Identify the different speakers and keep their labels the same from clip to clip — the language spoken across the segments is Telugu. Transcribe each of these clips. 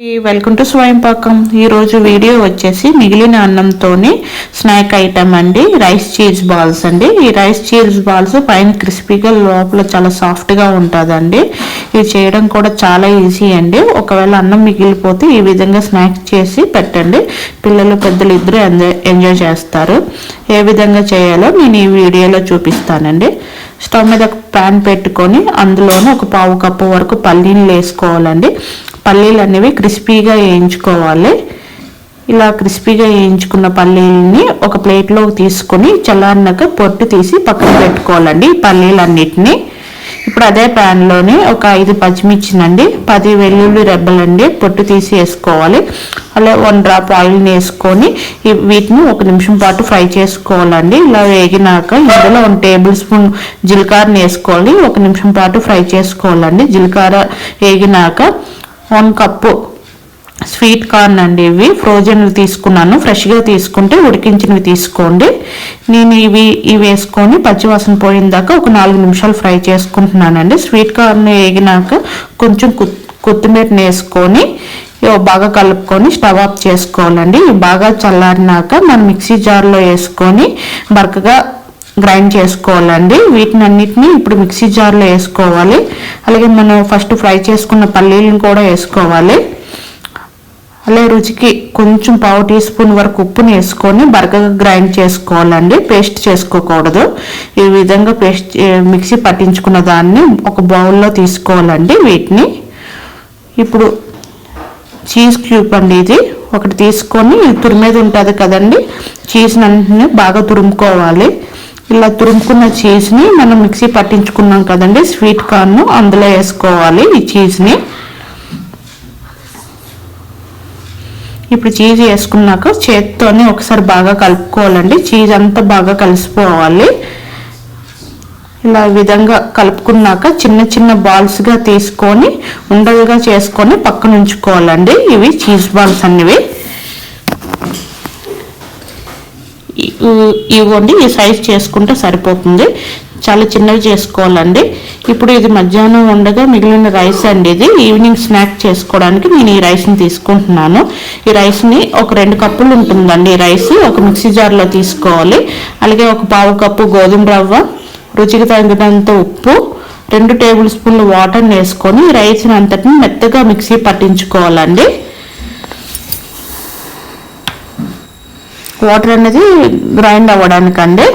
Speaker 1: వెల్కమ్ టు స్వయం పాకం ఈరోజు వీడియో వచ్చేసి మిగిలిన అన్నంతోని స్నాక్ ఐటమ్ అండి. రైస్ చీజ్ బాల్స్ అండి. ఈ రైస్ చీజ్ బాల్స్ పైన క్రిస్పీగా లోపల చాలా సాఫ్ట్గా ఉంటుందండి. ఇది చేయడం కూడా చాలా ఈజీ అండి. ఒకవేళ అన్నం మిగిలిపోతే ఈ విధంగా స్నాక్ చేసి పెట్టండి. పిల్లలు పెద్దలు ఇద్దరు ఎంజాయ్ చేస్తారు. ఏ విధంగా చేయాలో నేను ఈ వీడియోలో చూపిస్తానండి. స్టవ్ మీద ప్యాన్ పెట్టుకొని అందులోనే ఒక పావు కప్పు వరకు పల్లీలు వేసుకోవాలండి. పల్లీలు అనేవి క్రిస్పీగా వేయించుకోవాలి. ఇలా క్రిస్పీగా వేయించుకున్న పల్లీలని ఒక ప్లేట్లో తీసుకొని చల్లారినాక పొట్టు తీసి పక్కన పెట్టుకోవాలండి పల్లీలన్నిటిని. ఇప్పుడు అదే ప్యాన్లోనే ఒక ఐదు పచ్చిమిర్చినండి పది వెల్లుల్లి రెబ్బలండి పొట్టు తీసి వేసుకోవాలి. అలా వన్ డ్రాప్ ఆయిల్ని వేసుకొని వీటిని ఒక నిమిషం పాటు ఫ్రై చేసుకోవాలండి. ఇలా వేగినాక ఇందులో వన్ టేబుల్ స్పూన్ జీలకర్రని వేసుకోవాలి. ఒక నిమిషం పాటు ఫ్రై చేసుకోవాలండి. జీలకర్ర వేగినాక వన్ కప్పు స్వీట్ కార్న్ అండి ఇవి. ఫ్రోజన్లు తీసుకున్నాను. ఫ్రెష్గా తీసుకుంటే ఉడికించినవి తీసుకోండి. నేను ఇవి ఇవి వేసుకొని పచ్చివాసన పోయిన దాకా ఒక నాలుగు నిమిషాలు ఫ్రై చేసుకుంటున్నానండి. స్వీట్ కార్న్ వేగినాక కొంచెం కొత్తిమీరని వేసుకొని బాగా కలుపుకొని స్టవ్ ఆఫ్ చేసుకోవాలండి. బాగా చల్లారినాక మనం మిక్సీ జార్లో వేసుకొని బరకగా గ్రైండ్ చేసుకోవాలండి. వీటిని అన్నిటిని ఇప్పుడు మిక్సీ జార్లో వేసుకోవాలి. అలాగే మనం ఫస్ట్ ఫ్రై చేసుకున్న పల్లీలను కూడా వేసుకోవాలి. అలాగే రుచికి కొంచెం పావు టీ స్పూన్ వరకు ఉప్పుని వేసుకొని బరకగా గ్రైండ్ చేసుకోవాలండి. పేస్ట్ చేసుకోకూడదు. ఈ విధంగా పేస్ట్ మిక్సీ పట్టించుకున్న దాన్ని ఒక బౌల్లో తీసుకోవాలండి వీటిని. ఇప్పుడు చీజ్ క్యూబ్ అండి ఇది. ఒకటి తీసుకొని తురిమేది ఉంటుంది కదండి. చీజ్ని అన్నింటిని బాగా తురుముకోవాలి. ఇలా తురుముకున్న చీజ్ని మనం మిక్సీ పట్టించుకున్నాం కదండి. స్వీట్ కార్న్ అందులో వేసుకోవాలి ఈ చీజ్ని. ఇప్పుడు చీజ్ వేసుకున్నాక చేత్తోనే ఒకసారి బాగా కలుపుకోవాలండి. చీజ్ అంతా బాగా కలిసిపోవాలి. ఇలా విధంగా కలుపుకున్నాక చిన్న చిన్న బాల్స్గా తీసుకొని ఉండలుగా చేసుకొని పక్కన ఉంచుకోవాలండి. ఇవి చీజ్ బాల్స్ అన్నవి. ఇవ్వండి. ఈ సైజ్ చేసుకుంటే సరిపోతుంది. చాలా చిన్నవి చేసుకోవాలండి. ఇప్పుడు ఇది మధ్యాహ్నం ఉండగా మిగిలిన రైస్ అండి ఇది. ఈవినింగ్ స్నాక్ చేసుకోవడానికి నేను ఈ రైస్ని తీసుకుంటున్నాను. ఈ రైస్ని ఒక రెండు కప్పులు ఉంటుందండి. ఈ రైస్ ఒక మిక్సీ జార్లో తీసుకోవాలి. అలాగే ఒక పావు కప్పు గోధుమ రవ్వ రుచికి తగినంత ఉప్పు రెండు టేబుల్ స్పూన్లు వాటర్ని వేసుకొని రైస్ని అంతటిని మెత్తగా మిక్సీ పట్టించుకోవాలండి. వాటర్ అనేది గ్రైండ్ అవ్వడానికండి.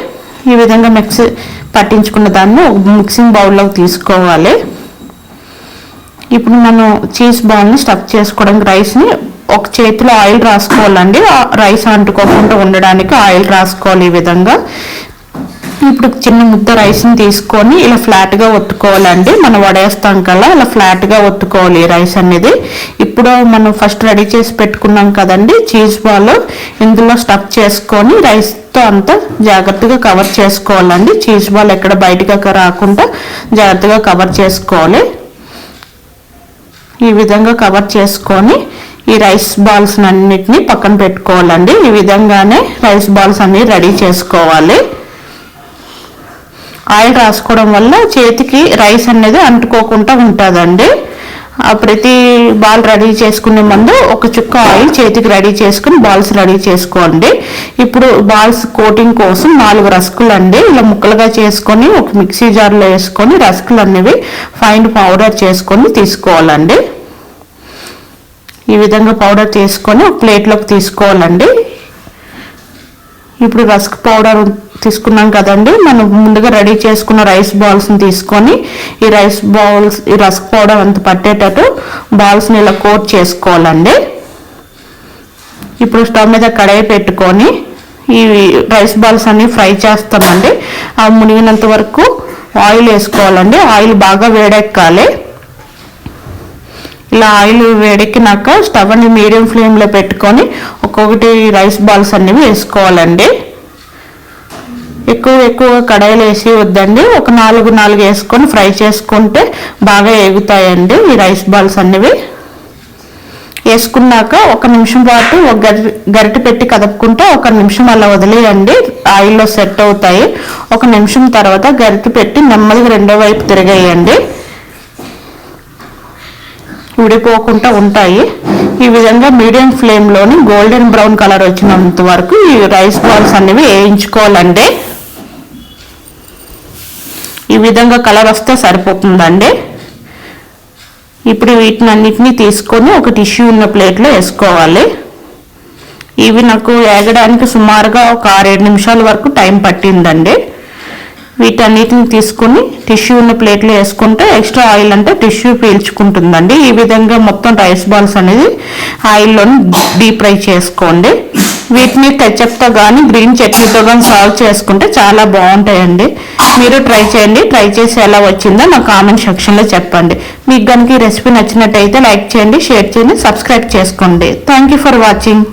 Speaker 1: ఈ విధంగా మిక్సీ పట్టించుకున్న దాన్ని మిక్సింగ్ బౌల్లోకి తీసుకోవాలి. ఇప్పుడు మనం చీజ్ బౌల్ని స్టఫ్ చేసుకోవడానికి రైస్ని ఒక చేతిలో ఆయిల్ రాసుకోవాలండి. రైస్ అంటుకోకుండా ఉండడానికి ఆయిల్ రాసుకోవాలి ఈ విధంగా. ఇప్పుడు చిన్న ముద్ద రైస్ని తీసుకొని ఇలా ఫ్లాట్గా ఒత్తుకోవాలండి. మనం వడేస్తాం కదా ఇలా ఫ్లాట్గా ఒత్తుకోవాలి రైస్ అనేది. ఇప్పుడు మనం ఫస్ట్ రెడీ చేసి పెట్టుకున్నాం కదండి చీజ్ బాల్. ఇందులో స్టఫ్ చేసుకొని రైస్తో అంతా జాగ్రత్తగా కవర్ చేసుకోవాలండి. చీజ్ బాల్ ఎక్కడ బయటకు రాకుండా జాగ్రత్తగా కవర్ చేసుకోవాలి. ఈ విధంగా కవర్ చేసుకొని ఈ రైస్ బాల్స్ అన్నిటిని పక్కన పెట్టుకోవాలండి. ఈ విధంగానే రైస్ బాల్స్ అన్ని రెడీ చేసుకోవాలి. ఆయిల్ రాసుకోవడం వల్ల చేతికి రైస్ అనేది అంటుకోకుండా ఉంటుందండి. ప్రతి బాల్ రెడీ చేసుకునే ముందు ఒక చుక్క ఆయిల్ చేతికి రెడీ చేసుకుని బాల్స్ రెడీ చేసుకోండి. ఇప్పుడు బాల్స్ కోటింగ్ కోసం నాలుగు రస్కులు అండి ఇలా ముక్కలుగా చేసుకొని ఒక మిక్సీ జార్లో వేసుకొని రస్కులు అనేవి ఫైన్ పౌడర్ చేసుకొని తీసుకోవాలండి. ఈ విధంగా పౌడర్ చేసుకొని ఒక ప్లేట్లోకి తీసుకోవాలండి. ఇప్పుడు రస్క్ పౌడర్ తీసుకున్నాం కదండి. మనం ముందుగా రెడీ చేసుకున్న రైస్ బాల్స్ని తీసుకొని ఈ రైస్ బాల్స్ ఈ రస్క్ పౌడర్ అంత పట్టేటట్టు బాల్స్ని ఇలా కోట్ చేసుకోవాలండి. ఇప్పుడు స్టవ్ మీద కడాయి పెట్టుకొని ఈ రైస్ బాల్స్ అన్ని ఫ్రై చేస్తామండి. ఆ మునిగినంత వరకు ఆయిల్ వేసుకోవాలండి. ఆయిల్ బాగా వేడెక్కాలి. ఇలా ఆయిల్ వేడెక్కినాక స్టవ్ అని మీడియం ఫ్లేమ్లో పెట్టుకొని ఒక్కొక్కటి రైస్ బాల్స్ అనేవి వేసుకోవాలండి. ఎక్కువ ఎక్కువ కడాయిలు వేసి వద్దండి. ఒక నాలుగు నాలుగు వేసుకొని ఫ్రై చేసుకుంటే బాగా ఎగుతాయండి ఈ రైస్ బాల్స్ అనేవి వేసుకున్నాక ఒక నిమిషం పాటు ఒక గరి గరిటె పెట్టి కదుపుకుంటే ఒక నిమిషం అలా వదిలేయండి. ఆయిల్లో సెట్ అవుతాయి. ఒక నిమిషం తర్వాత గరిటె పెట్టి నెమ్మదిగా రెండో వైపు తిరిగేయండి. ఉడిపోకుండా ఉంటాయి. ఈ విధంగా మీడియం ఫ్లేమ్లోని గోల్డెన్ బ్రౌన్ కలర్ వచ్చినంత వరకు ఈ రైస్ బాల్స్ అనేవి వేయించుకోవాలండి. ఈ విధంగా కలర్ వస్తే సరిపోతుందండి. ఇప్పుడు వీటిని అన్నిటినీ తీసుకొని ఒక టిష్యూ ఉన్న ప్లేట్లో వేసుకోవాలి. ఇవి నాకు ఏగడానికి సుమారుగా ఒక ఆరేడు నిమిషాల వరకు టైం పట్టిందండి. వీటన్నిటిని తీసుకుని టిష్యూని ప్లేట్లో వేసుకుంటే ఎక్స్ట్రా ఆయిల్ అంటే టిష్యూ పీల్చుకుంటుందండి. ఈ విధంగా మొత్తం రైస్ బాల్స్ అనేది ఆయిల్లోని డీప్ ఫ్రై చేసుకోండి. వీటిని కెచప్తో కానీ గ్రీన్ చట్నీతో కానీ సర్వ్ చేసుకుంటే చాలా బాగుంటాయండి. మీరు ట్రై చేయండి. ట్రై చేసి ఎలా వచ్చిందో నా కామెంట్ సెక్షన్లో చెప్పండి. మీకు కనుక ఈ రెసిపీ నచ్చినట్టయితే లైక్ చేయండి షేర్ చేయండి సబ్స్క్రైబ్ చేసుకోండి. Thank you for watching